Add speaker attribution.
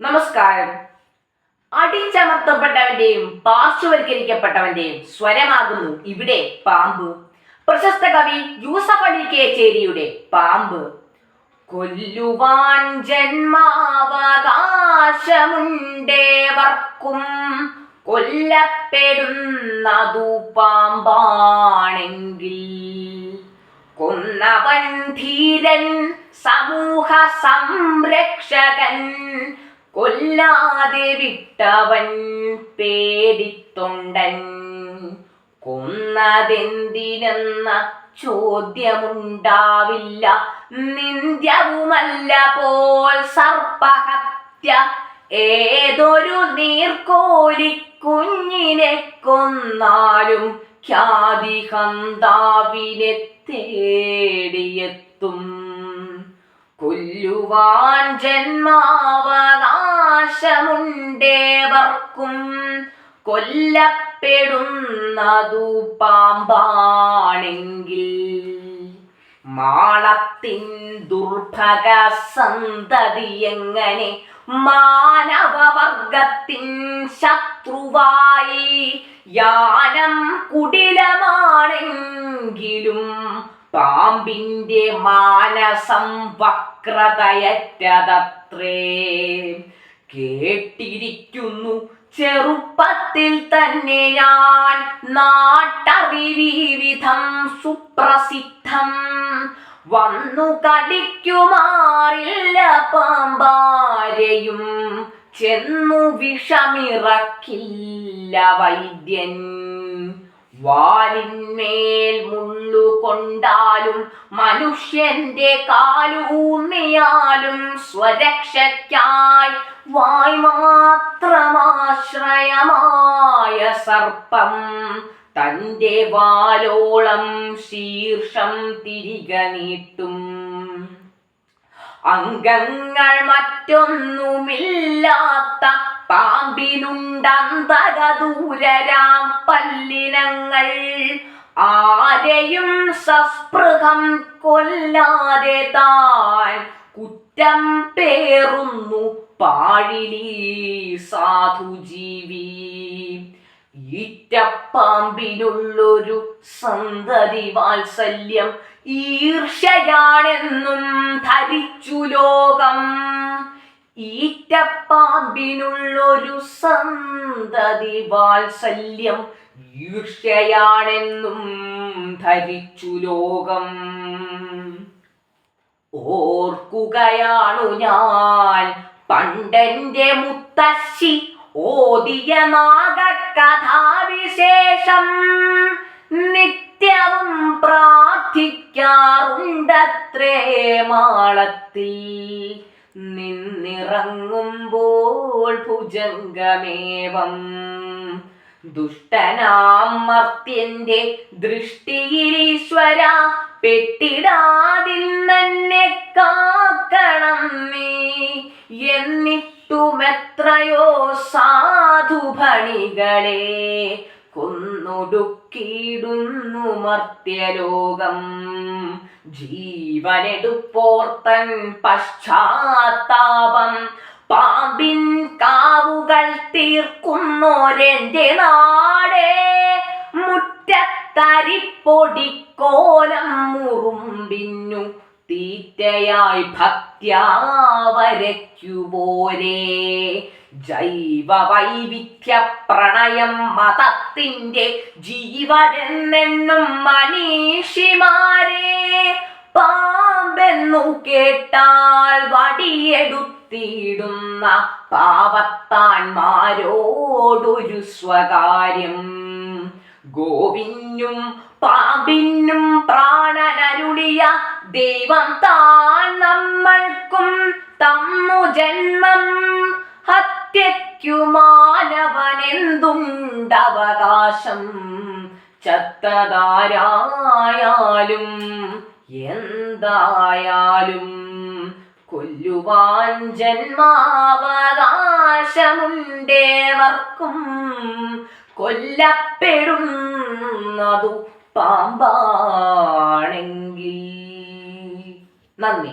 Speaker 1: നമസ്കാരം. അടിച്ചമർത്തപ്പെട്ടവന്റെയും പാർശ്വവൽക്കരിക്കപ്പെട്ടവന്റെയും സ്വരമാകുന്നു ഇവിടെ പാമ്പ്. പ്രശസ്ത കവി യൂസഫ് അലി കേച്ചേരിയുടെ പാമ്പ്. കൊല്ലുവാൻ ജന്മാവകാശമുണ്ടേവർക്കും കൊല്ലപ്പെടുന്നതു പാമ്പാണെങ്കിൽ. കൊന്നവൻ ധീരൻ സമൂഹ സംരക്ഷകൻ കൊല്ലാതെ വിട്ടവൻ പേടിത്തൊണ്ടൻ. കൊന്നതെന്തിനെന്ന ചോദ്യമുണ്ടാവില്ല. നിന്ദ്യവുമല്ല പോൽ സർപ്പഹത്യ. ഏതൊരു നീർക്കോലി കുഞ്ഞിനെ കൊന്നാലും ഖ്യാതി ഹന്താവിനെ തേടിയെത്തും. കൊല്ലുവാൻ ജന്മാവകാശമുണ്ടേവർക്കും കൊല്ലപ്പെടുന്നതു പാമ്പാണെങ്കിൽ. മാളത്തിൻ ദുർഭക സന്തതി എങ്ങനെ മാനവവർഗത്തിൻ ശത്രുവായി യാനം കുടിലമാണെങ്കിലും പാമ്പിന്റെ മാനസം വക്രതയറ്റതത്രേ. കേട്ടിരിക്കുന്നു. ചെറുപ്പത്തിൽ തന്നെ ഞാൻ നാട്ടറിവിധം സുപ്രസിദ്ധം. വന്നു കടിക്കുമാറില്ല പാമ്പാരെയും. ചെന്നു വിഷമിറക്കില്ല വൈദ്യൻ. വാലിന്മേൽ മുള്ളുകൊണ്ടാലും മനുഷ്യന്റെ കാലൂന്നിയാലും സ്വരക്ഷയ്ക്കായി വായ് മാത്രമാശ്രയമായ സർപ്പം തന്റെ വാലോളം ശീർഷം തിരികെ നീട്ടും. അംഗങ്ങൾ മറ്റൊന്നുമില്ലാത്ത പാമ്പിനുണ്ടന്തകദൂരരാം പല്ലിനങ്ങൾ. ആരെയും സസ്പൃഹം കൊല്ലാതെ താൻ കുറ്റം പേറുന്നു പാഴിലീ സാധുജീവി. ഈറ്റപ്പാമ്പിനുള്ളൊരു സന്തതി വാത്സല്യം ഈർഷയാണെന്നും ധരിച്ചു ലോകം. ഈറ്റപ്പാമ്പിനുള്ളൊരു സന്തതി വാത്സല്യം ഈർഷയാണെന്നും ധരിച്ചു ലോകം. ഓർക്കുകയാണു ഞാൻ പണ്ടന്റെ മുത്തശ്ശി ഓതിയ നാഗകഥാവിശേഷം നിത്യവും പ്രാർത്ഥിക്കാറുണ്ടത്രേ മാളത്തിൽ. നിന്നിറങ്ങുമ്പോൾ ഭുജംഗമേവം. ദുഷ്ടനാം മർത്യന്റെ ദൃഷ്ടിയിലീശ്വര പെട്ടിടാതിന്നെ കാക്കണം നീ. എന്നിട്ടുമെത്രയോ സാധുഭണികളെ കൊന്നൊടുക്കിയിടുന്നു മർത്യലോകം. ജീവനെടുപ്പോർത്തൻ പശ്ചാത്താപം. പാമ്പിൻ കാവുകൾ തീർക്കുന്നോരെന്റെ നാടേ. മുറ്റത്തരിപ്പൊടിക്കോലം മുറുമ്പിന്നു. തീറ്റയായി ഭക്ത്യാവരയ്ക്കുപോരേ ജൈവ വൈവിധ്യ പ്രണയം മതത്തിന്റെ ജീവനെന്നെണ്ണും മനീഷിമാരെ. പാമ്പെന്നു കേട്ടാൽ വടിയെടുത്തിടുന്ന പാവത്താന്മാരോടൊരു സ്വകാര്യം. ഗോവിനും പാമ്പിനും പ്രാണനരുളിയ ദൈവം താൻ നമ്മൾക്കും തന്നു ജന്മം. ഹത്യയ്ക്കു മാനവനെന്തുണ്ടവകാശം? ചത്തതാരായാലും എന്തായാലും കൊല്ലുവാൻ ജന്മാവകാശമുണ്ടേവർക്കും. കൊല്ലപ്പെടുന്നതു പാമ്പാണെങ്കിൽ നന്ദി.